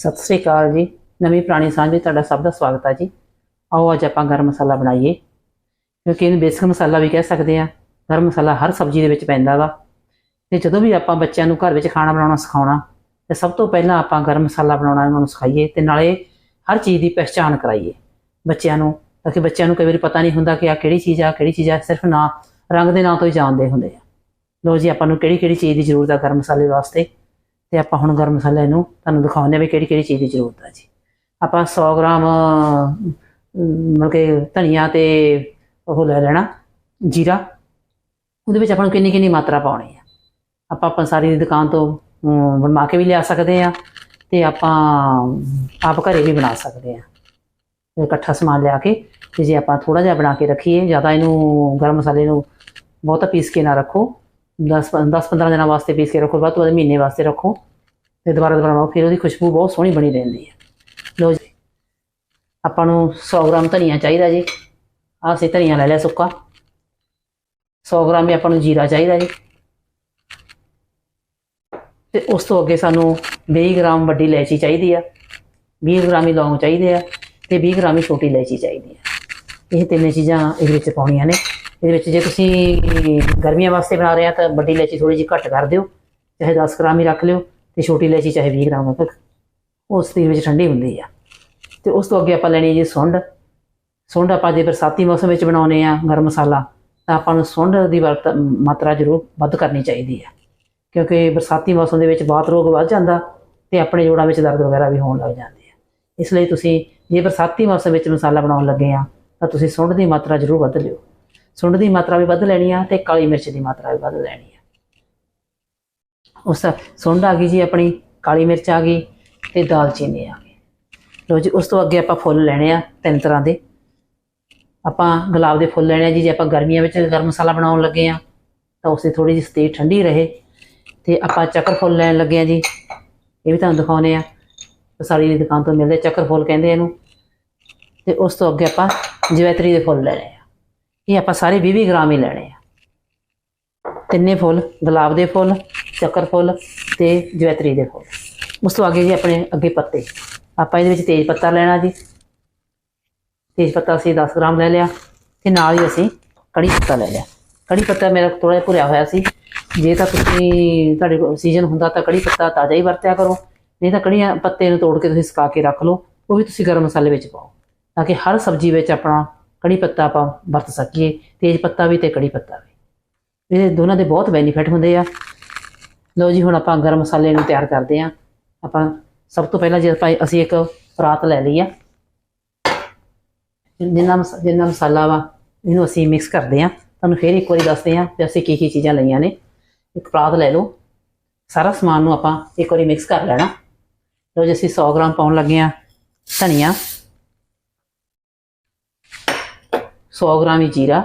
ਸਤਿ ਸ੍ਰੀ ਅਕਾਲ ਜੀ। ਨਵੀਂ ਪੁਰਾਣੀ ਸਾਂਝ ਵਿੱਚ ਤੁਹਾਡਾ ਸਭ ਦਾ ਸਵਾਗਤ ਹੈ ਜੀ। ਆਓ ਅੱਜ ਆਪਾਂ ਗਰਮ ਮਸਾਲਾ ਬਣਾਈਏ, ਕਿਉਂਕਿ ਇਹਨੂੰ ਬੇਸਿਕ ਮਸਾਲਾ ਵੀ ਕਹਿ ਸਕਦੇ ਆ। ਗਰਮ ਮਸਾਲਾ ਹਰ ਸਬਜ਼ੀ ਦੇ ਵਿੱਚ ਪੈਂਦਾ ਵਾ। ਤੇ ਜਦੋਂ ਵੀ ਆਪਾਂ ਬੱਚਿਆਂ ਨੂੰ ਘਰ ਵਿੱਚ ਖਾਣਾ ਬਣਾਉਣਾ ਸਿਖਾਉਣਾ, ਤੇ ਸਭ ਤੋਂ ਪਹਿਲਾਂ ਆਪਾਂ ਗਰਮ ਮਸਾਲਾ ਬਣਾਉਣਾ ਉਹਨਾਂ ਨੂੰ ਸਿਖਾਈਏ ਤੇ ਨਾਲੇ ਹਰ ਚੀਜ਼ ਦੀ ਪਹਿਚਾਣ ਕਰਾਈਏ ਬੱਚਿਆਂ ਨੂੰ, ਤਾਂ ਕਿ ਬੱਚਿਆਂ ਨੂੰ ਕਈ ਵਾਰੀ ਪਤਾ ਨਹੀਂ ਹੁੰਦਾ ਕਿ ਆ ਕਿਹੜੀ ਚੀਜ਼ ਆ, ਕਿਹੜੀ ਚੀਜ਼ ਆ, ਸਿਰਫ ਨਾਂ ਰੰਗ ਦੇ ਨਾਂ ਤੋਂ ਹੀ ਜਾਣਦੇ ਹੁੰਦੇ ਆ। ਲੋ ਜੀ, ਆਪਾਂ ਨੂੰ ਕਿਹੜੀ ਕਿਹੜੀ ਚੀਜ਼ ਦੀ ਜ਼ਰੂਰਤ ਆ ਗਰਮ ਮਸਾਲੇ ਵਾਸਤੇ। ਤੇ ਆਪਾਂ ਹੁਣ ਗਰਮ ਮਸਾਲੇ ਨੂੰ ਤੁਹਾਨੂੰ ਦਿਖਾਉਂਦੇ ਹਾਂ ਵੀ ਕਿਹੜੀ ਕਿਹੜੀ ਚੀਜ਼ ਦੀ ਜ਼ਰੂਰਤ ਹੈ ਜੀ। ਆਪਾਂ 100 ਗ੍ਰਾਮ ਮਤਲਬ ਕਿ ਧਨੀਆ ਤੇ ਉਹ ਲੈ ਲੈਣਾ, ਜੀਰਾ। ਉਹਦੇ ਵਿੱਚ ਆਪਾਂ ਨੂੰ ਕਿੰਨੀ ਕਿੰਨੀ ਮਾਤਰਾ ਪਾਉਣੀ ਆ। ਆਪਾਂ ਪੰਸਾਰੀ ਦੀ ਦੁਕਾਨ ਤੋਂ ਬਣਵਾ ਕੇ ਵੀ ਲਿਆ ਸਕਦੇ ਆ ਤੇ ਆਪਾਂ ਆਪ ਘਰੇ ਵੀ ਬਣਾ ਸਕਦੇ ਆ। ਇਕੱਠਾ ਸਮਾਨ ਲਿਆ ਕੇ ਤੇ ਜੇ ਆਪਾਂ ਥੋੜਾ ਜਿਹਾ ਬਣਾ ਕੇ ਰੱਖੀਏ, ਜ਼ਿਆਦਾ ਇਹਨੂੰ ਗਰਮ ਮਸਾਲੇ ਨੂੰ ਬਹੁਤਾ ਪੀਸ ਕੇ ਨਾ ਰੱਖੋ। 10 10 15 ਦਿਨਾਂ ਵਾਸਤੇ ਪੀਸ ਕੇ ਰੱਖੋ, ਵੱਧ ਤੋਂ ਵੱਧ ਮਹੀਨੇ ਵਾਸਤੇ ਰੱਖੋ। ਤੇ ਦੁਬਾਰਾ ਦੁਬਾਰਾ ਬਣਾਓ ਫਿਰ ਉਹਦੀ ਖੁਸ਼ਬੂ ਬਹੁਤ ਸੋਹਣੀ ਬਣੀ ਰਹਿੰਦੀ ਹੈ। ਲੋ ਜੀ। ਆਪਾਂ ਨੂੰ 100 ਗ੍ਰਾਮ ਧਨੀਆ ਚਾਹੀਦਾ ਜੀ। ਆਹ ਅਸੀਂ ਧਨੀਆ ਲੈ ਲਿਆ ਸੁੱਕਾ। 100 ਗ੍ਰਾਮ ਹੀ ਆਪਾਂ ਨੂੰ ਜੀਰਾ ਚਾਹੀਦਾ ਜੀ। ਤੇ ਉਸ ਤੋਂ ਅੱਗੇ ਸਾਨੂੰ 20 ਗ੍ਰਾਮ ਵੱਡੀ ਇਲਾਇਚੀ ਚਾਹੀਦੀ ਆ। 20 ਗ੍ਰਾਮ ਹੀ ਲੌਂਗ ਚਾਹੀਦੇ ਆ। ਤੇ 20 ਗ੍ਰਾਮ ਹੀ ਛੋਟੀ ਇਲਾਇਚੀ ਚਾਹੀਦੀ ਆ। ਇਹ ਤਿੰਨੇ ਚੀਜ਼ਾਂ ਇਹਦੇ ਵਿੱਚ ਪਾਉਣੀਆਂ ਨੇ। ਇਹਦੇ ਵਿੱਚ ਜੇ ਤੁਸੀਂ ਗਰਮੀਆਂ ਵਾਸਤੇ ਬਣਾ ਰਹੇ ਆ ਤਾਂ ਵੱਡੀ ਇਲਾਇਚੀ ਥੋੜੀ ਜਿਹੀ ਘੱਟ ਕਰ ਦਿਓ, ਚਾਹੇ 10 ਗ੍ਰਾਮ ਹੀ ਰੱਖ ਲਿਓ ਤੇ ਛੋਟੀ ਇਲਾਇਚੀ ਚਾਹੇ 20 ਗ੍ਰਾਮ ਤੱਕ। ਉਸ ਦੇ ਵਿੱਚ ਠੰਡੀ ਹੁੰਦੀ ਆ। ਤੇ ਉਸ ਤੋਂ ਅੱਗੇ ਆਪਾਂ ਲੈਣੀ ਹੈ ਜੀ ਸੁੰਡ। ਸੁੰਡ ਆਪਾਂ ਜੇ ਬਰਸਾਤੀ ਮੌਸਮ ਵਿੱਚ ਬਣਾਉਨੇ ਆ ਗਰਮ ਮਸਾਲਾ, ਤਾਂ ਆਪਾਂ ਨੂੰ ਸੁੰਡ ਦੀ ਵਰਤ ਮਾਤਰਾ ਜ਼ਰੂਰ ਵੱਧ ਕਰਨੀ ਚਾਹੀਦੀ ਹੈ ਕਿਉਂਕਿ ਬਰਸਾਤੀ ਮੌਸਮ ਦੇ ਵਿੱਚ ਬਾਤ ਰੋਗ ਵੱਧ ਜਾਂਦਾ ਤੇ ਆਪਣੇ ਜੋੜਾਂ ਵਿੱਚ ਦਰਦ ਵਗੈਰਾ ਵੀ ਹੋਣ ਲੱਗ ਜਾਂਦੇ ਆ। ਇਸ ਲਈ ਤੁਸੀਂ ਜੇ ਬਰਸਾਤੀ ਮੌਸਮ ਵਿੱਚ ਮਸਾਲਾ ਬਣਾਉਣ ਲੱਗੇ ਆ, ਤਾਂ ਤੁਸੀਂ ਸੁੰਡ ਦੀ ਮਾਤਰਾ ਜ਼ਰੂਰ ਵੱਧ ਲਿਓ। ਸੁੰਡ ਦੀ ਮਾਤਰਾ ਵੀ ਵੱਧ ਲੈਣੀ ਆ ਤੇ ਕਾਲੀ ਮਿਰਚ ਦੀ ਮਾਤਰਾ ਵੀ ਵੱਧ ਲੈਣੀ ਆ। ਉਸ ਸੁੰਡ ਆ ਗਈ ਜੀ ਆਪਣੀ, ਕਾਲੀ ਮਿਰਚ ਆ ਗਈ ਤੇ ਦਾਲਚੀਨੀ ਆ ਗਈ। ਲੋ ਜੀ, ਉਸ ਤੋਂ ਅੱਗੇ ਆਪਾਂ ਫੁੱਲ ਲੈਣੇ ਆ ਤਿੰਨ ਤਰ੍ਹਾਂ ਦੇ। ਆਪਾਂ ਗੁਲਾਬ ਦੇ ਫੁੱਲ ਲੈਣੇ ਆ ਜੀ, ਜੇ ਆਪਾਂ ਗਰਮੀਆਂ ਵਿੱਚ ਗਰਮ ਮਸਾਲਾ ਬਣਾਉਣ ਲੱਗੇ ਆ, ਤਾਂ ਉਸ ਦੀ ਥੋੜੀ ਜਿਹੀ ਸਤੇਜ ਠੰਡੀ ਰਹੇ। ਤੇ ਆਪਾਂ ਚੱਕਰ ਫੁੱਲ ਲੈਣ ਲੱਗੇ ਆ ਜੀ, ਇਹ ਵੀ ਤੁਹਾਨੂੰ ਦਿਖਾਉਨੇ ਆ। ਸਾਰੀ ਦੀ ਦੁਕਾਨ ਤੋਂ ਮਿਲਦੇ ਚੱਕਰ ਫੁੱਲ ਕਹਿੰਦੇ ਇਹਨੂੰ। ਤੇ ਉਸ ਤੋਂ ਅੱਗੇ ਆਪਾਂ ਜਵੈਤਰੀ ਦੇ ਫੁੱਲ ਲੈਣੇ ਆ। ਇਹ ਆਪਾਂ ਸਾਰੇ 20 ਗ੍ਰਾਮ ਹੀ ਲੈਣੇ ਆ। ਤਿੰਨੇ ਫੁੱਲ, ਗੁਲਾਬ ਦੇ ਫੁੱਲ, ਚੱਕਰ ਫੁੱਲ ਤੇ ਜਵੈਤਰੀ ਦੇ ਫੁੱਲ। ਉਸ ਤੋਂ ਅੱਗੇ ਜੀ ਆਪਣੇ ਅੱਗੇ ਪੱਤੇ। ਆਪਾਂ ਇਹਦੇ ਵਿੱਚ ਤੇਜ ਪੱਤਾ ਲੈਣਾ ਜੀ। ਤੇਜ ਪੱਤਾ ਅਸੀਂ 10 ਗ੍ਰਾਮ ਲੈ ਲਿਆ ਤੇ ਨਾਲ ਹੀ ਅਸੀਂ ਕੜੀ ਪੱਤਾ ਲੈ ਲਿਆ। ਕੜੀ ਪੱਤਾ ਮੇਰਾ ਥੋੜਾ ਜਿਹਾ ਭੁਰਿਆ ਹੋਇਆ ਸੀ। ਜੇ ਤਾਂ ਤੁਸੀਂ, ਤੁਹਾਡੇ ਕੋਲ ਸੀਜ਼ਨ ਹੁੰਦਾ ਤਾਂ ਕੜੀ ਪੱਤਾ ਤਾਜ਼ਾ ਹੀ ਵਰਤਿਆ ਕਰੋ। ਨਹੀਂ ਤਾਂ ਕੜੀ ਪੱਤੇ ਨੂੰ ਤੋੜ ਕੇ ਤੁਸੀਂ ਸੁਕਾ ਕੇ ਰੱਖ ਲਓ। ਉਹ ਵੀ ਤੁਸੀਂ ਗਰਮ ਮਸਾਲੇ ਵਿੱਚ ਪਾਓ। ਤਾਂ ਕਿ ਹਰ ਸਬਜ਼ੀ ਵਿੱਚ ਆਪਣਾ ਕੜੀ ਪੱਤਾ ਆਪਾਂ ਵਰਤ ਸਕੀਏ, ਤੇਜ ਪੱਤਾ ਵੀ ਤੇ ਕੜੀ ਪੱਤਾ ਵੀ। ਇਹਦੇ ਦੋਨਾਂ ਦੇ ਬਹੁਤ ਬੈਨੀਫਿਟ ਹੁੰਦੇ ਆ। ਲਓ ਜੀ, ਹੁਣ ਆਪਾਂ ਗਰਮ ਮਸਾਲੇ ਨੂੰ ਤਿਆਰ ਕਰਦੇ ਆ ਆਪਾਂ ਸਭ ਤੋਂ ਪਹਿਲਾਂ ਜੇ ਆਪਾਂ ਅਸੀਂ ਇੱਕ ਪਰਾਤ ਲੈ ਲਈ ਆ। ਜਿੰਨਾ ਮਸ- ਜਿੰਨਾ ਮਸਾਲਾ ਵਾ, ਇਹਨੂੰ ਅਸੀਂ ਮਿਕਸ ਕਰਦੇ ਆ ਤੁਹਾਨੂੰ ਫੇਰ ਇੱਕ ਵਾਰੀ ਦੱਸਦੇ ਆ ਕਿ ਅਸੀਂ ਕੀ ਕੀ ਚੀਜ਼ਾਂ ਲਈਆਂ ਨੇ। ਇੱਕ ਪਰਾਤ ਲੈ ਲਓ। ਸਾਰਾ ਸਮਾਨ ਨੂੰ ਆਪਾਂ ਇੱਕ ਵਾਰੀ ਮਿਕਸ ਕਰ ਲੈਣਾ। ਲਓ ਜੀ, ਅਸੀਂ 100 ਗ੍ਰਾਮ ਪਾਉਣ ਲੱਗੇ ਆ ਧਨੀਆ। 100 ਗ੍ਰਾਮ ਹੀ ਜੀਰਾ।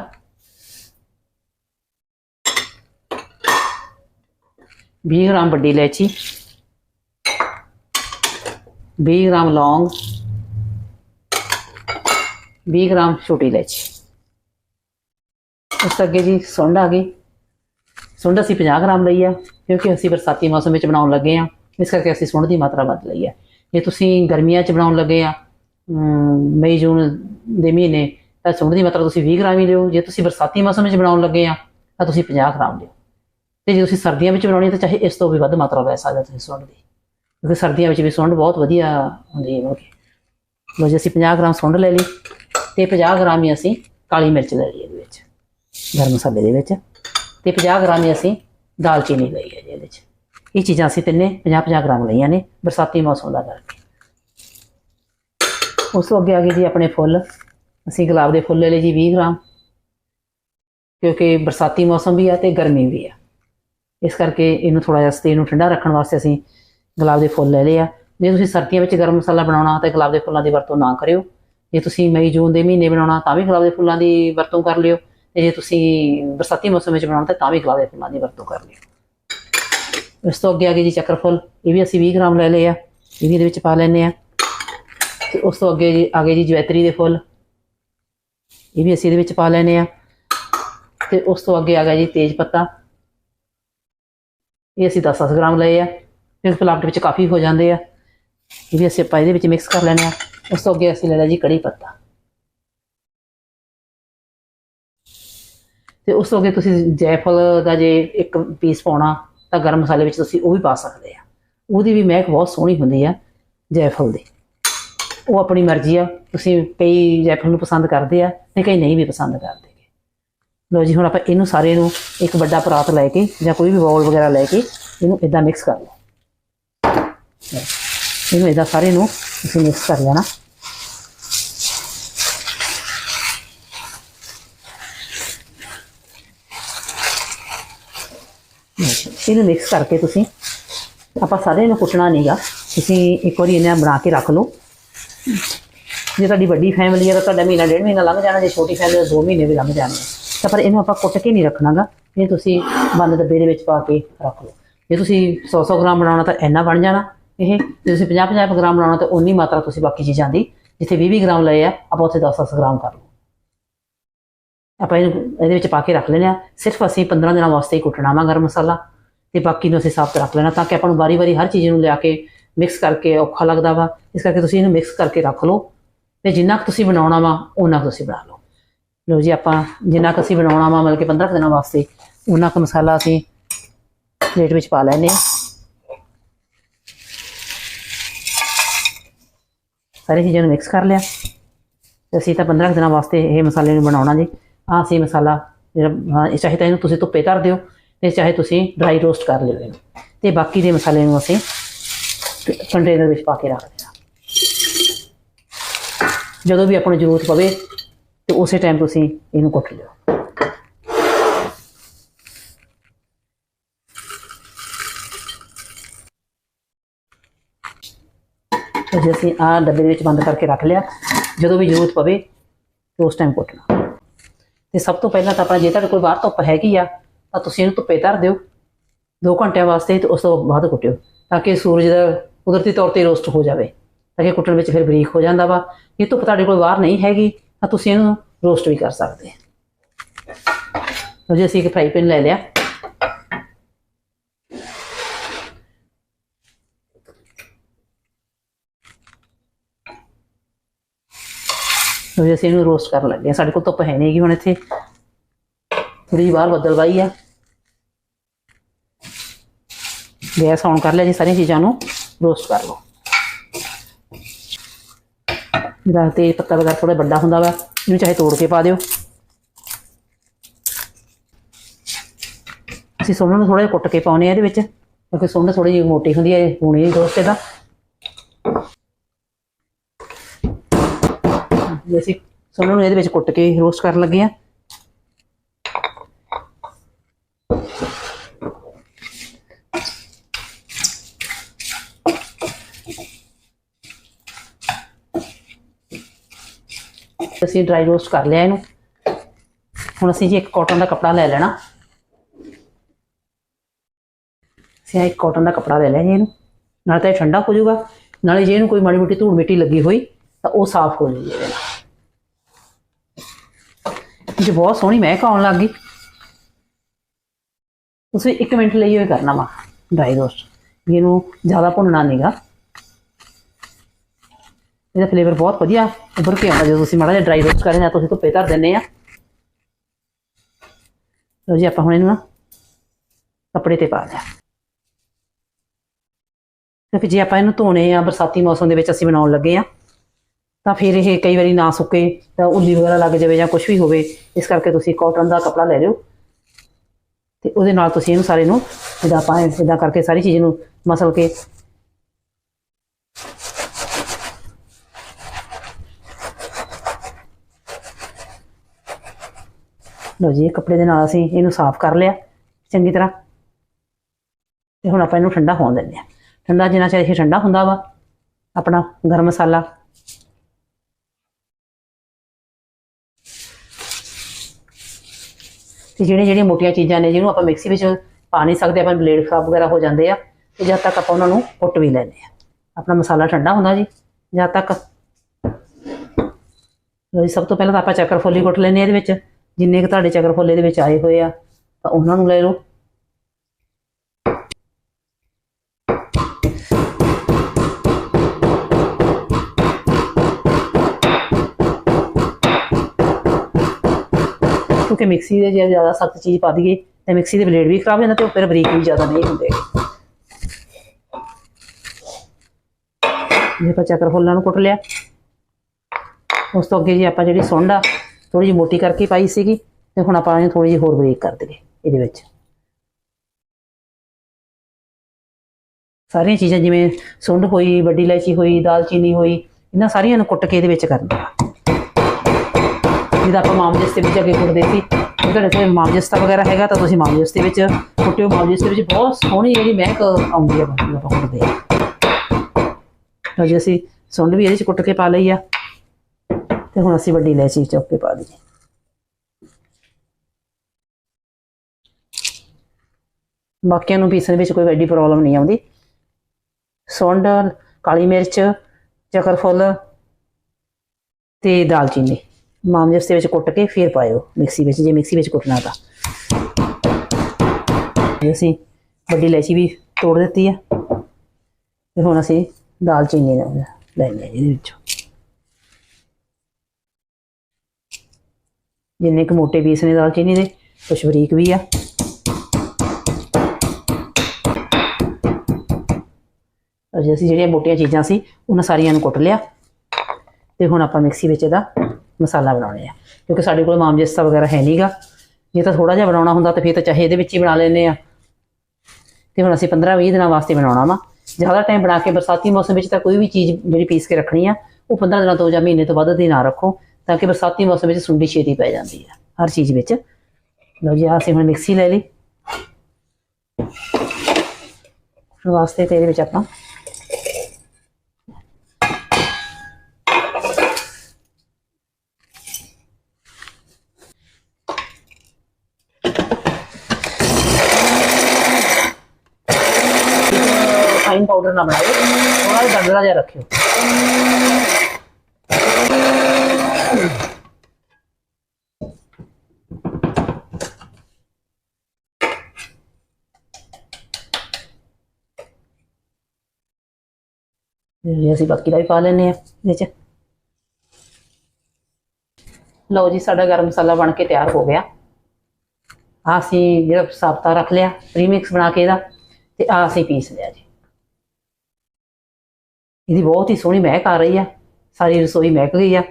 ਵੀਹ ਗ੍ਰਾਮ ਵੱਡੀ ਇਲਾਇਚੀ। 20 ਗ੍ਰਾਮ ਲੌਂਗ। 20 ਗ੍ਰਾਮ ਛੋਟੀ ਇਲਾਇਚੀ। ਉਸ ਤੋਂ ਅੱਗੇ ਜੀ ਸੁੰਡ ਆ ਗਈ। ਸੁੰਡ ਅਸੀਂ 50 ਗ੍ਰਾਮ ਲਈ ਆ, ਕਿਉਂਕਿ ਅਸੀਂ ਬਰਸਾਤੀ ਮੌਸਮ ਵਿੱਚ ਬਣਾਉਣ ਲੱਗੇ ਆ। ਇਸ ਕਰਕੇ ਅਸੀਂ ਸੁੰਡ ਦੀ ਮਾਤਰਾ ਵੱਧ ਲਈ ਆ। ਜੇ ਤੁਸੀਂ ਗਰਮੀਆਂ 'ਚ ਬਣਾਉਣ ਲੱਗੇ ਆ ਮਈ, ਜੂਨ ਦੇ ਮਹੀਨੇ ਤਾਂ ਸੁੰਡ ਦੀ ਮਾਤਰਾ ਤੁਸੀਂ 20 ਗ੍ਰਾਮ ਹੀ ਲਿਓ। ਜੇ ਤੁਸੀਂ ਬਰਸਾਤੀ ਮੌਸਮ ਵਿੱਚ ਬਣਾਉਣ ਲੱਗੇ ਆ, ਤਾਂ ਤੁਸੀਂ 50 ਗ੍ਰਾਮ ਲਿਓ। ਤੇ ਜੇ ਤੁਸੀਂ ਸਰਦੀਆਂ ਵਿੱਚ ਬਣਾਉਣੀ ਤਾਂ ਚਾਹੇ ਇਸ ਤੋਂ ਵੀ ਵੱਧ ਮਾਤਰਾ ਲੈ ਸਕਦੇ ਹੋ ਤੁਸੀਂ ਸੁੰਡ ਦੀ। ਕਿਉਂਕਿ ਸਰਦੀਆਂ ਵਿੱਚ ਵੀ ਸੁੰਡ ਬਹੁਤ ਵਧੀਆ ਹੁੰਦੀ ਹੈ ਮਤਲਬ ਲੋ ਜੇ, ਅਸੀਂ 50 ਗ੍ਰਾਮ ਸੁੰਡ ਲੈ ਲਈ ਤੇ 50 ਗ੍ਰਾਮ ਹੀ ਅਸੀਂ ਕਾਲੀ ਮਿਰਚ ਲੈ ਲਈ ਇਹਦੇ ਵਿੱਚ, ਗਰਮ ਮਸਾਲੇ ਦੇ ਵਿੱਚ। ਤੇ 50 ਗ੍ਰਾਮ ਹੀ ਅਸੀਂ ਦਾਲਚੀਨੀ ਲਈ ਹੈ ਜੀ ਇਹਦੇ ਵਿੱਚ। ਇਹ ਚੀਜ਼ਾਂ ਅਸੀਂ ਤਿੰਨੇ 50-50 ਗ੍ਰਾਮ ਲਈਆਂ ਨੇ ਬਰਸਾਤੀ ਮੌਸਮ ਦਾ ਕਰਕੇ। ਉਸ ਤੋਂ ਅੱਗੇ ਆ ਗਏ ਜੀ ਆਪਣੇ ਫੁੱਲ। ਅਸੀਂ ਗੁਲਾਬ ਦੇ ਫੁੱਲ ਲੈ ਲਏ ਜੀ 20 ਗ੍ਰਾਮ। ਕਿਉਂਕਿ ਬਰਸਾਤੀ ਮੌਸਮ ਵੀ ਆ ਤੇ ਗਰਮੀ ਵੀ ਆ। ਇਸ ਕਰਕੇ ਇਹਨੂੰ ਥੋੜਾ ਜਿਹਾ ਸਤੇ ਨੂੰ ਠੰਡਾ ਰੱਖਣ ਵਾਸਤੇ ਅਸੀਂ ਗੁਲਾਬ ਦੇ ਫੁੱਲ ਲੈ ਲਏ ਆ। ਜੇ ਤੁਸੀਂ ਸਰਦੀਆਂ ਵਿੱਚ ਗਰਮ ਮਸਾਲਾ ਬਣਾਉਣਾ ਤਾਂ ਗੁਲਾਬ ਦੇ ਫੁੱਲਾਂ ਦੀ ਵਰਤੋਂ ਨਾ ਕਰਿਓ। ਜੇ ਤੁਸੀਂ ਮਈ, ਜੂਨ ਦੇ ਮਹੀਨੇ ਬਣਾਉਣਾ ਤਾਂ ਵੀ ਗੁਲਾਬ ਦੇ ਫੁੱਲਾਂ ਦੀ ਵਰਤੋਂ ਕਰ ਲਿਓ। ਤੇ ਜੇ ਤੁਸੀਂ ਬਰਸਾਤੀ ਮੌਸਮ ਵਿੱਚ ਬਣਾਉਣਾ ਤਾਂ ਵੀ ਗੁਲਾਬ ਦੇ ਫੁੱਲਾਂ ਦੀ ਵਰਤੋਂ ਕਰ ਲਿਓ। ਇਸ ਤੋਂ ਅੱਗੇ ਆ ਗਏ ਜੀ ਚੱਕਰ ਫੁੱਲ। ਇਹ ਵੀ ਅਸੀਂ 20 ਗ੍ਰਾਮ ਲੈ ਲਏ ਆ। ਇਹ ਵੀ ਇਹਦੇ ਵਿੱਚ ਪਾ ਲੈਣੇ ਆ। ਤੇ ਉਸ ਤੋਂ ਅੱਗੇ ਜੀ ਆ ਗਏ ਜੀ ਜਵੈਤਰੀ ਦੇ ਫੁੱਲ। ਇਹ ਵੀ ਅਸੀਂ ਇਹਦੇ ਵਿੱਚ ਪਾ ਲੈਣੇ ਆ। ਤੇ ਉਸ ਤੋਂ ਅੱਗੇ ਆ ਗਿਆ ਜੀ ਤੇਜ ਪੱਤਾ। ਇਹ ਅਸੀਂ 10-10 ਗ੍ਰਾਮ ਲਏ ਆ। ਫਿਰ ਪਲਾਟ ਵਿੱਚ ਕਾਫੀ ਹੋ ਜਾਂਦੇ ਆ। ਇਹ ਵੀ ਅਸੀਂ ਆਪਾਂ ਇਹਦੇ ਵਿੱਚ ਮਿਕਸ ਕਰ ਲੈਣਾ ਉਸ ਤੋਂ ਅੱਗੇ ਅਸੀਂ ਲੈ ਲਿਆ ਜੀ ਕੜੀ ਪੱਤਾ। ਤੇ ਉਸ ਤੋਂ ਅੱਗੇ ਤੁਸੀਂ ਜੈਫਲ ਦਾ ਜੇ ਇੱਕ ਪੀਸ ਪਾਉਣਾ ਤਾਂ ਗਰਮ ਮਸਾਲੇ ਵਿੱਚ ਤੁਸੀਂ ਉਹ ਵੀ ਪਾ ਸਕਦੇ ਆ। ਉਹਦੀ ਵੀ ਮਹਿਕ ਬਹੁਤ ਸੋਹਣੀ ਹੁੰਦੀ ਆ ਜੈਫਲ ਦੀ। ਉਹ ਆਪਣੀ ਮਰਜ਼ੀ ਆ। ਤੁਸੀਂ ਕਈ ਜੈਫਲ ਨੂੰ ਪਸੰਦ ਕਰਦੇ ਆ ਤੇ ਕਈ ਨਹੀਂ ਵੀ ਪਸੰਦ ਕਰਦੇ। ਲੋ ਜੀ, ਹੁਣ ਆਪਾਂ ਇਹਨੂੰ ਸਾਰੇ ਨੂੰ ਇੱਕ ਵੱਡਾ ਪਰਾਤ ਲੈ ਕੇ ਜਾਂ ਕੋਈ ਵੀ ਬਾਉਲ ਵਗੈਰਾ ਲੈ ਕੇ ਇਹਨੂੰ ਇਦਾਂ ਮਿਕਸ ਕਰ ਲਓ। ਇਹਨੂੰ ਇਦਾਂ ਸਾਰੇ ਨੂੰ ਤੁਸੀਂ ਮਿਕਸ ਕਰ ਲੈਣਾ। ਇਹਨੂੰ ਮਿਕਸ ਕਰਕੇ ਤੁਸੀਂ ਆਪਾਂ ਸਾਰੇ ਨੂੰ ਕੁੱਟਣਾ ਨਹੀਂਗਾ ਤੁਸੀਂ ਇੱਕ ਵਾਰੀ ਇਹਨਾਂ ਬਣਾ ਕੇ ਰੱਖ ਲਓ। ਜੇ ਤੁਹਾਡੀ ਵੱਡੀ ਫੈਮਿਲੀ ਹੈ ਤਾਂ ਤੁਹਾਡਾ ਮਹੀਨਾ, ਡੇਢ ਮਹੀਨਾ ਲੰਘ ਜਾਣਾ, ਜੇ ਛੋਟੀ ਫੈਮਿਲੀ ਹੈ ਦੋ ਮਹੀਨੇ ਵੀ ਲੰਘ ਜਾਣਗੇ ਤਾਂ ਪਰ ਇਹਨੂੰ ਆਪਾਂ ਕੁੱਟ ਕੇ ਨਹੀਂ ਰੱਖਣਾਗਾ। ਇਹ ਤੁਸੀਂ ਬੰਦ ਡੱਬੇ ਦੇ ਵਿੱਚ ਪਾ ਕੇ ਰੱਖ ਲਓ। ਜੇ ਤੁਸੀਂ 100-100 ਗ੍ਰਾਮ ਬਣਾਉਣਾ ਤਾਂ ਇੰਨਾ ਬਣ ਜਾਣਾ ਇਹ। ਜੇ ਤੁਸੀਂ 50-50 ਗ੍ਰਾਮ ਬਣਾਉਣਾ ਤਾਂ ਉਨੀ ਮਾਤਰਾ ਤੁਸੀਂ ਬਾਕੀ ਚੀਜ਼ਾਂ ਦੀ, ਜਿੱਥੇ 20-20 ਗ੍ਰਾਮ ਲਏ ਆ, ਆਪਾਂ ਉੱਥੇ 10-10 ਗ੍ਰਾਮ ਕਰ ਲਓ। ਆਪਾਂ ਇਹਨੂੰ ਇਹਦੇ ਵਿੱਚ ਪਾ ਕੇ ਰੱਖ ਲੈਣਾ ਸਿਰਫ ਅਸੀਂ 15 ਦਿਨਾਂ ਵਾਸਤੇ ਹੀ ਕੁੱਟਣਾ ਵਾ ਗਰਮ ਮਸਾਲਾ। ਤੇ ਬਾਕੀ ਨੂੰ ਅਸੀਂ ਸਾਫ਼ ਰੱਖ ਲੈਣਾ ਤਾਂ ਕਿ ਆਪਾਂ ਨੂੰ ਵਾਰੀ-ਵਾਰੀ ਹਰ ਚੀਜ਼ ਨੂੰ ਲਿਆ ਕੇ ਮਿਕਸ ਕਰਕੇ ਔਖਾ ਲੱਗਦਾ ਵਾ। ਇਸ ਕਰਕੇ ਤੁਸੀਂ ਇਹਨੂੰ ਮਿਕਸ ਕਰਕੇ ਰੱਖ ਲਓ। ਤੇ ਜਿੰਨਾ ਕੁ ਤੁਸੀਂ ਬਣਾਉਣਾ ਵਾ ਉਹਨਾਂ ਕੁ ਤੁਸੀਂ ਬਣਾ ਲਓ। ਲਓ ਜੀ, ਆਪਾਂ ਜਿੰਨਾ ਕੁ ਅਸੀਂ ਬਣਾਉਣਾ ਵਾ, ਮਤਲਬ ਕਿ 15 ਕੁ ਦਿਨਾਂ ਵਾਸਤੇ ਉਹਨਾਂ ਕੁ ਮਸਾਲਾ ਅਸੀਂ ਪਲੇਟ ਵਿੱਚ ਪਾ ਲੈਨੇ ਆ ਸਾਰੀ ਚੀਜ਼ਾਂ ਨੂੰ ਮਿਕਸ ਕਰ ਲਿਆ। ਤੇ ਅਸੀਂ ਤਾਂ 15 ਕੁ ਦਿਨਾਂ ਵਾਸਤੇ ਇਹ ਮਸਾਲੇ ਨੂੰ ਬਣਾਉਣਾ ਜੀ। ਆਹ ਅਸੀਂ ਮਸਾਲਾ, ਜਿਹੜਾ ਚਾਹੇ ਤਾਂ ਇਹਨੂੰ ਤੁਸੀਂ ਧੁੱਪੇ ਧਰ ਦਿਓ, ਤੇ ਚਾਹੇ ਤੁਸੀਂ ਡਰਾਈ ਰੋਸਟ ਕਰ ਲਿਓ ਇਹਨੂੰ। ਤੇ ਬਾਕੀ ਦੇ ਮਸਾਲੇ ਨੂੰ ਅਸੀਂ ਕੰਟੇਨਰ ਵਿੱਚ ਪਾ ਕੇ ਰੱਖ ਦੇਣਾ ਜਦੋਂ ਵੀ ਆਪਾਂ ਨੂੰ ਜ਼ਰੂਰਤ ਪਵੇ, ਤੇ ਉਸੇ ਟਾਈਮ ਤੁਸੀਂ ਇਹਨੂੰ ਕੁੱਟ ਲਿਓ। ਜੇ ਅਸੀਂ ਆਹ ਡੱਬੇ ਦੇ ਵਿੱਚ ਬੰਦ ਕਰਕੇ ਰੱਖ ਲਿਆ। ਜਦੋਂ ਵੀ ਜ਼ਰੂਰਤ ਪਵੇ, ਤੇ ਉਸ ਟਾਈਮ ਕੁੱਟਣਾ। ਤੇ ਸਭ ਤੋਂ ਪਹਿਲਾਂ ਤਾਂ ਆਪਾਂ ਜੇ ਤੁਹਾਡੇ ਕੋਲ ਬਾਹਰ ਧੁੱਪ ਹੈਗੀ ਆ, ਤਾਂ ਤੁਸੀਂ ਇਹਨੂੰ ਧੁੱਪੇ ਧਰ ਦਿਓ। 2 ਘੰਟਿਆਂ ਵਾਸਤੇ ਤੇ ਉਸ ਤੋਂ ਬਾਅਦ ਕੁੱਟਿਓ, ਤਾਂ ਕਿ ਸੂਰਜ ਦਾ ਕੁਦਰਤੀ ਤੌਰ ਤੇ ਰੋਸਟ ਹੋ ਜਾਵੇ, ਤਾਂ ਕਿ ਕੁੱਟਣ ਵਿੱਚ ਫਿਰ ਬਰੀਕ ਹੋ ਜਾਂਦਾ ਵਾ। ਜੇ ਧੁੱਪ ਤੁਹਾਡੇ ਕੋਲ ਬਾਹਰ ਨਹੀਂ ਹੈਗੀ, ਤਾਂ ਤੁਸੀਂ ਇਹਨੂੰ ਰੋਸਟ ਵੀ ਕਰ ਸਕਦੇ ਹੋ। ਜੇ, ਅਸੀਂ ਇੱਕ ਫਰਾਈ ਪੈਨ ਲੈ ਲਿਆ। ਉਹ ਅਸੀਂ ਇਹਨੂੰ ਰੋਸਟ ਕਰਨ ਲੱਗੇ ਹਾਂ। ਸਾਡੇ ਕੋਲ ਧੁੱਪ ਹੈ ਨਹੀਂ ਹੁਣ ਇੱਥੇ। ਥੋੜੀ ਬਾਹਰ ਬੱਦਲਵਾਈ ਆ। ਗੈਸ ਔਨ ਕਰ ਲਿਆ ਜੀ ਸਾਰੀਆਂ ਚੀਜ਼ਾਂ ਨੂੰ। ਰੋਸਟ ਕਰ ਲਓ। ਜਿਹੜਾ ਤੇ ਪੱਤਾ ਵਗੈਰਾ ਥੋੜਾ ਵੱਡਾ ਹੁੰਦਾ ਵਾ, ਇਹਨੂੰ ਚਾਹੇ ਤੋੜ ਕੇ ਪਾ ਦਿਓ। ਅਸੀਂ ਸੋਨੇ ਨੂੰ ਥੋੜਾ ਜਿਹਾ ਕੁੱਟ ਕੇ ਪਾਉਨੇ ਆ ਇਹਦੇ ਵਿੱਚ, ਕਿਉਂਕਿ ਸੋਨੇ ਥੋੜੀ ਜਿਹੀ ਮੋਟੀ ਹੁੰਦੀ ਹੈ ਹੁਣੀ ਨਹੀਂ ਰੋਸਟ ਇਹਦਾ। ਅਸੀਂ ਸੋਨੇ ਨੂੰ ਇਹਦੇ ਵਿੱਚ ਕੁੱਟ ਕੇ ਰੋਸਟ ਕਰਨ ਲੱਗੇ ਆ ਅਸੀਂ ਡਰਾਈ ਰੋਸਟ ਕਰ ਲਿਆ ਇਹਨੂੰ। ਹੁਣ ਅਸੀਂ ਜੀ ਇੱਕ ਕਾਟਨ ਦਾ ਕੱਪੜਾ ਲੈ ਲੈਣਾ। ਅਸੀਂ ਇੱਕ ਕਾਟਨ ਦਾ ਕੱਪੜਾ ਲੈ ਲਿਆ ਜੀ ਇਹਨੂੰ। ਨਾਲ ਤਾਂ ਇਹ ਠੰਡਾ ਹੋ ਜਾਊਗਾ। ਨਾਲੇ ਜੇ ਇਹਨੂੰ ਕੋਈ ਮਾੜੀ ਮੋਟੀ ਧੂੜ ਮਿੱਟੀ ਲੱਗੀ ਹੋਈ, ਤਾਂ ਉਹ ਸਾਫ਼ ਹੋ ਜਾਊਗੀ ਇਹਦੇ ਨਾਲ। ਜੇ ਬਹੁਤ ਸੋਹਣੀ ਮਹਿਕ ਆਉਣ ਲੱਗ ਗਈ। ਤੁਸੀਂ 1 ਮਿੰਟ ਲਈ ਇਹ ਕਰਨਾ ਵਾ ਡਰਾਈ ਰੋਸਟ ਇਹਨੂੰ ਜ਼ਿਆਦਾ ਭੁੰਨਣਾ ਨਹੀਂਗਾ ਇਹਦਾ ਫਲੇਵਰ ਬਹੁਤ ਵਧੀਆ। ਉੱਭਰ ਕੇ ਆਉਂਦਾ ਜਦੋਂ ਤੁਸੀਂ ਮਾੜਾ ਜਿਹਾ ਡਰਾਈ ਰੋਸਟ ਕਰਦੇ ਜਾਂ ਤੁਸੀਂ ਧੁੱਪੇ ਧਰ ਦਿੰਦੇ ਆ। ਲਓ ਜੀ, ਆਪਾਂ ਹੁਣ ਇਹਨੂੰ ਨਾ ਕੱਪੜੇ ਤੇ ਪਾ ਲਿਆ। ਕਿਉਂਕਿ ਜੇ ਆਪਾਂ ਇਹਨੂੰ ਧੋਣੇ ਆ, ਬਰਸਾਤੀ ਮੌਸਮ ਦੇ ਵਿੱਚ ਅਸੀਂ ਬਣਾਉਣ ਲੱਗੇ ਆ, ਤਾਂ ਫਿਰ ਇਹ ਕਈ ਵਾਰੀ ਨਾ ਸੁੱਕੇ, ਤਾਂ ਉੱਲੀ ਵਗੈਰਾ ਲੱਗ ਜਾਵੇ ਜਾਂ ਕੁਝ ਵੀ ਹੋਵੇ, ਇਸ ਕਰਕੇ ਤੁਸੀਂ ਕਾਟਨ ਦਾ ਕੱਪੜਾ ਲੈ ਲਿਓ। ਤੇ ਉਹਦੇ ਨਾਲ ਤੁਸੀਂ ਇਹਨੂੰ ਸਾਰੇ ਨੂੰ ਇਦਾਂ ਆਪਾਂ ਇਦਾਂ ਕਰਕੇ ਸਾਰੀ ਚੀਜ਼ ਨੂੰ ਮਸਲ ਕੇ ਲਓ ਜੀ, ਇਹ ਕੱਪੜੇ ਦੇ ਨਾਲ ਅਸੀਂ ਇਹਨੂੰ ਸਾਫ਼ ਕਰ ਲਿਆ, ਚੰਗੀ ਤਰ੍ਹਾਂ। ਤੇ ਹੁਣ ਆਪਾਂ ਇਹਨੂੰ ਠੰਡਾ ਹੋਣ ਦਿੰਦੇ ਆ ਠੰਡਾ ਜਿੰਨਾ ਚਿਰ ਇਹ ਠੰਡਾ ਹੁੰਦਾ ਵਾ, ਆਪਣਾ ਗਰਮ ਮਸਾਲਾ। ਤੇ ਜਿਹੜੇ ਜਿਹੜੀਆਂ ਮੋਟੀਆਂ ਚੀਜ਼ਾਂ ਨੇ ਜਿਹਨੂੰ ਆਪਾਂ ਮਿਕਸੀ ਵਿੱਚ ਪਾ ਨਹੀਂ ਸਕਦੇ, ਆਪਾਂ ਬਲੇਡ ਖਰਾਬ ਵਗੈਰਾ ਹੋ ਜਾਂਦੇ ਆ, ਤੇ ਜਦ ਤੱਕ ਆਪਾਂ ਉਹਨਾਂ ਨੂੰ ਕੁੱਟ ਵੀ ਲੈਂਦੇ ਆ ਆਪਣਾ ਮਸਾਲਾ ਠੰਡਾ ਹੁੰਦਾ ਜੀ, ਜਦ ਤੱਕ। ਲਓ ਜੀ, ਸਭ ਤੋਂ ਪਹਿਲਾਂ ਤਾਂ ਆਪਾਂ ਚੱਕਰ ਫੁੱਲੀ ਕੁੱਟ ਲੈਂਦੇ ਆ ਇਹਦੇ ਵਿੱਚ। ਜਿੰਨੇ ਕੁ ਤੁਹਾਡੇ ਚੱਕਰ ਚਕਰਫੋਲੇ ਦੇ ਵਿੱਚ ਆਏ ਹੋਏ ਆ, ਤਾਂ ਉਹਨਾਂ ਨੂੰ ਲੈ ਲਓ। ਕਿਉਂਕਿ ਮਿਕਸੀ ਦੇ ਜੇ ਜ਼ਿਆਦਾ ਸਖਤ ਚੀਜ਼ ਪਾ ਦਈਏ, ਤੇ ਮਿਕਸੀ ਦੇ ਬਲੇਡ ਵੀ ਖਰਾਬ ਹੋ ਜਾਂਦੇ ਤੇ ਉੱਪਰ ਬਰੀਕ ਵੀ ਜ਼ਿਆਦਾ ਨਹੀਂ ਹੁੰਦੇ। ਇਹ ਪਾ ਚੱਕਰ ਫੁੱਲਾਂ ਨੂੰ ਕੁੱਟ ਲਿਆ, ਉਸ ਤੋਂ ਅੱਗੇ ਜੀ ਆਪਾਂ ਜਿਹੜੀ ਸੁੰਡ ਆ ਥੋੜੀ ਜਿਹੀ ਮੋਟੀ ਕਰਕੇ ਪਾਈ ਸੀਗੀ ਤੇ ਹੁਣ ਆਪਾਂ ਇਹਨੂੰ ਥੋੜੀ ਜਿਹੀ ਹੋਰ ਬਰੀਕ ਕਰ ਦਈਏ ਇਹਦੇ ਵਿੱਚ। ਸਾਰੀਆਂ ਚੀਜ਼ਾਂ ਜਿਵੇਂ ਸੁੰਡ ਹੋਈ, ਵੱਡੀ ਇਲਾਇਚੀ ਹੋਈ, ਦਾਲਚੀਨੀ ਹੋਈ, ਇਹਨਾਂ ਸਾਰੀਆਂ ਨੂੰ ਕੁੱਟ ਕੇ ਇਹਦੇ ਵਿੱਚ ਕਰਨਾ ਜਿਹਦਾ ਆਪਾਂ ਮਾਮਜਸ ਦੇ ਵਿੱਚ ਅੱਗੇ ਕੁੱਟਦੇ ਸੀ ਜੇ ਤੁਹਾਡੇ ਕੋਲ ਮਾਮਜਸਤਾ ਵਗੈਰਾ ਹੈਗਾ ਤਾਂ ਤੁਸੀਂ ਮਾਮਜਸ ਦੇ ਵਿੱਚ ਕੁੱਟਿਓ। ਮਾਮਜਸ ਦੇ ਵਿੱਚ ਬਹੁਤ ਸੋਹਣੀ ਜਿਹੜੀ ਮਹਿਕ ਆਉਂਦੀ ਆ ਜਦੋਂ ਆਪਾਂ ਕੁੱਟਦੇ ਹਾਂ ਤਾਂ ਜੀ ਅਸੀਂ ਸੁੰਡ ਵੀ ਇਹਦੇ ਚ ਕੁੱਟ ਕੇ ਪਾ ਲਈ ਆ। ਤੇ ਹੁਣ ਅਸੀਂ ਵੱਡੀ ਇਲਾਇਚੀ ਚੁੱਕ ਕੇ ਪਾ ਦਈਏ। ਬਾਕੀਆਂ ਨੂੰ ਪੀਸਣ ਵਿੱਚ ਕੋਈ ਵੱਡੀ ਪ੍ਰੋਬਲਮ ਨਹੀਂ ਆਉਂਦੀ। ਸੁੰਡ, ਕਾਲੀ ਮਿਰਚ ਚਕਰਫੁੱਲ ਤੇ ਦਾਲਚੀਨੀ। ਮਾਮਜਸ ਦੇ ਵਿੱਚ ਕੁੱਟ ਕੇ ਫਿਰ ਪਾਇਓ ਮਿਕਸੀ ਵਿੱਚ, ਜੇ ਮਿਕਸੀ ਵਿੱਚ ਕੁੱਟਣਾ ਤਾਂ। ਅਸੀਂ ਵੱਡੀ ਇਲਾਇਚੀ ਵੀ ਤੋੜ ਦਿੱਤੀ ਆ। ਤੇ ਹੁਣ ਅਸੀਂ ਦਾਲਚੀਨੀ ਲੈ ਲੈਣੀ ਹੈ ਇਹਦੇ ਵਿੱਚੋਂ। ਜਿੰਨੇ ਕੁ ਮੋਟੇ ਪੀਸ ਨੇ ਦਾਲਚੀਨੀ ਦੇ, ਕੁਛ ਬਰੀਕ ਵੀ ਆ। ਅਜੇ ਅਸੀਂ ਜਿਹੜੀਆਂ ਮੋਟੀਆਂ ਚੀਜ਼ਾਂ ਸੀ, ਉਹਨਾਂ ਸਾਰੀਆਂ ਨੂੰ ਕੁੱਟ ਲਿਆ ਤੇ ਹੁਣ ਆਪਾਂ ਮਿਕਸੀ ਵਿੱਚ ਇਹਦਾ ਮਸਾਲਾ ਬਣਾਉਣੇ ਆ। ਕਿਉਂਕਿ ਸਾਡੇ ਕੋਲ ਮਾਮਜਸਤਾ ਵਗੈਰਾ ਹੈ ਨਹੀਂਗਾ ਜੇ ਤਾਂ ਥੋੜਾ ਜਿਹਾ ਬਣਾਉਣਾ ਹੁੰਦਾ ਤਾਂ ਫਿਰ ਤਾਂ ਚਾਹੇ ਇਹਦੇ ਵਿੱਚ ਹੀ ਬਣਾ ਲੈਂਦੇ ਆ। ਤੇ ਹੁਣ ਅਸੀਂ 15-20 ਦਿਨਾਂ ਵਾਸਤੇ ਬਣਾਉਣਾ ਵਾ। ਜ਼ਿਆਦਾ ਟਾਈਮ ਬਣਾ ਕੇ ਬਰਸਾਤੀ ਮੌਸਮ ਵਿੱਚ ਤਾਂ ਕੋਈ ਵੀ ਚੀਜ਼ ਜਿਹੜੀ ਪੀਸ ਕੇ ਰੱਖਣੀ ਆ, ਉਹ 15 ਦਿਨਾਂ ਤੋਂ ਜਾਂ ਮਹੀਨੇ ਤੋਂ ਵੱਧ ਦੀ ਨਾ ਰੱਖੋ। ਤਾਂ ਕਿ ਬਰਸਾਤੀ ਮੌਸਮ ਵਿੱਚ ਸੁੰਡੀ ਛੇਤੀ ਪੈ ਜਾਂਦੀ ਹੈ। ਹਰ ਚੀਜ਼ ਵਿੱਚ। ਲਓ ਜੀ, ਆਹ ਅਸੀਂ ਹੁਣ ਮਿਕਸੀ ਲੈ ਲਈ। ਹੁਣ ਵਾਸਤੇ ਤੇ ਇਹਦੇ ਵਿੱਚ ਆਪਾਂ ਫਾਈਨ ਪਾਊਡਰ ਨਾ ਬਣਾਓ ਥੋੜਾ ਜਿਹਾ ਦੰਦਲਾ ਜਿਹਾ ਰੱਖਿਓ। ਇਹ ਅਸੀਂ ਬਾਕੀ ਦਾ ਵੀ ਪਾ ਲੈਨੇ ਆ ਇਹਦੇ ਚ। ਲਓ ਜੀ, ਸਾਡਾ ਗਰਮ ਮਸਾਲਾ ਬਣ ਕੇ ਤਿਆਰ ਹੋ ਗਿਆ। ਆਹ ਅਸੀਂ ਜਿਹੜਾ ਸਾਬਤਾ ਰੱਖ ਲਿਆ ਪ੍ਰੀਮਿਕਸ ਬਣਾ ਕੇ ਇਹਦਾ, ਤੇ ਆ ਅਸੀਂ ਪੀਸ ਲਿਆ ਜੀ। ਇਹਦੀ ਬਹੁਤ ਹੀ ਸੋਹਣੀ ਮਹਿਕ ਆ ਰਹੀ ਆ, ਸਾਰੀ ਰਸੋਈ ਮਹਿਕ ਗਈ ਆ।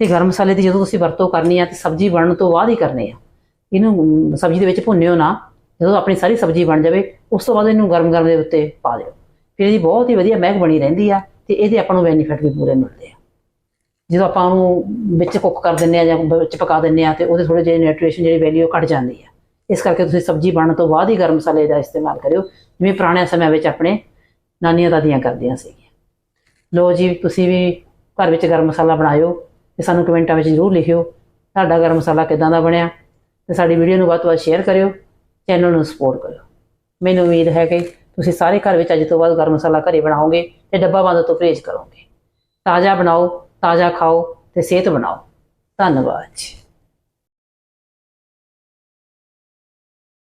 ਤੇ ਗਰਮ ਮਸਾਲੇ ਦੀ ਜਦੋਂ ਤੁਸੀਂ ਵਰਤੋਂ ਕਰਨੀ ਆ ਤੇ ਸਬਜ਼ੀ ਬਣਨ ਤੋਂ ਬਾਅਦ ਹੀ ਕਰਨੀ ਆ। ਇਹਨੂੰ ਸਬਜ਼ੀ ਦੇ ਵਿੱਚ ਭੁੰਨਿਓ ਨਾ। ਜਦੋਂ ਆਪਣੀ ਸਾਰੀ ਸਬਜ਼ੀ ਬਣ ਜਾਵੇ, ਉਸ ਤੋਂ ਬਾਅਦ ਇਹਨੂੰ ਗਰਮ ਗਰਮ ਦੇ ਉੱਤੇ ਪਾ ਦਿਓ। ਫਿਰ ਇਹਦੀ ਬਹੁਤ ਹੀ ਵਧੀਆ ਮਹਿਕ ਬਣੀ ਰਹਿੰਦੀ ਆ ਤੇ ਇਹਦੇ ਆਪਾਂ ਨੂੰ ਬੈਨੀਫਿਟ ਵੀ ਪੂਰੇ ਮਿਲਦੇ ਆ। ਜਦੋਂ ਆਪਾਂ ਉਹਨੂੰ ਵਿੱਚ ਕੁੱਕ ਕਰ ਦਿੰਨੇ ਆ ਜਾਂ ਵਿੱਚ ਪਕਾ ਦਿੰਨੇ ਆ ਤੇ ਉਹਦੇ ਥੋੜੇ ਜਿਹੇ ਨਿਊਟ੍ਰੀਸ਼ਨ ਜਿਹੜੀ ਵੈਲਿਊ ਘਟ ਜਾਂਦੀ ਆ। ਇਸ ਕਰਕੇ ਤੁਸੀਂ ਸਬਜ਼ੀ ਬਣਨ ਤੋਂ ਬਾਅਦ ਹੀ ਗਰਮ ਮਸਾਲੇ ਦਾ ਇਸਤੇਮਾਲ ਕਰਿਓ। ਜਿਵੇਂ ਪੁਰਾਣੇ ਸਮਿਆਂ ਵਿੱਚ ਆਪਣੇ ਨਾਨੀਆਂ ਦਾਦੀਆਂ ਕਰਦੀਆਂ ਸੀਗੀਆਂ। ਲੋ ਜੀ, ਤੁਸੀਂ ਵੀ ਘਰ ਵਿੱਚ ਗਰਮ ਮਸਾਲਾ ਬਣਾਇਓ। ਤੇ ਸਾਨੂੰ ਕਮੈਂਟਾਂ ਵਿੱਚ ਜ਼ਰੂਰ ਲਿਖਿਓ ਤੁਹਾਡਾ ਗਰਮ ਮਸਾਲਾ ਕਿਦਾਂ ਦਾ ਬਣਿਆ ਤੇ ਸਾਡੀ ਵੀਡੀਓ ਨੂੰ ਵੱਧ ਤੋਂ ਵੱਧ ਸ਼ੇਅਰ ਕਰਿਓ ਚੈਨਲ ਨੂੰ ਸਪੋਰਟ ਕਰਿਓ। ਮੈਨੂੰ ਉਮੀਦ ਹੈ ਕਿ ਤੁਸੀਂ ਸਾਰੇ ਘਰ ਵਿੱਚ ਅੱਜ ਤੋਂ ਬਾਅਦ ਗਰਮ ਮਸਾਲਾ ਘਰੇ ਬਣਾਓਗੇ ਤੇ ਡੱਬਾ ਬੰਦ ਤੋਂ ਪਰਹੇਜ਼ ਕਰੋਗੇ। ਤਾਜ਼ਾ ਬਣਾਓ, ਤਾਜ਼ਾ ਖਾਓ ਤੇ ਸਿਹਤ ਬਣਾਓ। ਧੰਨਵਾਦ ਜੀ।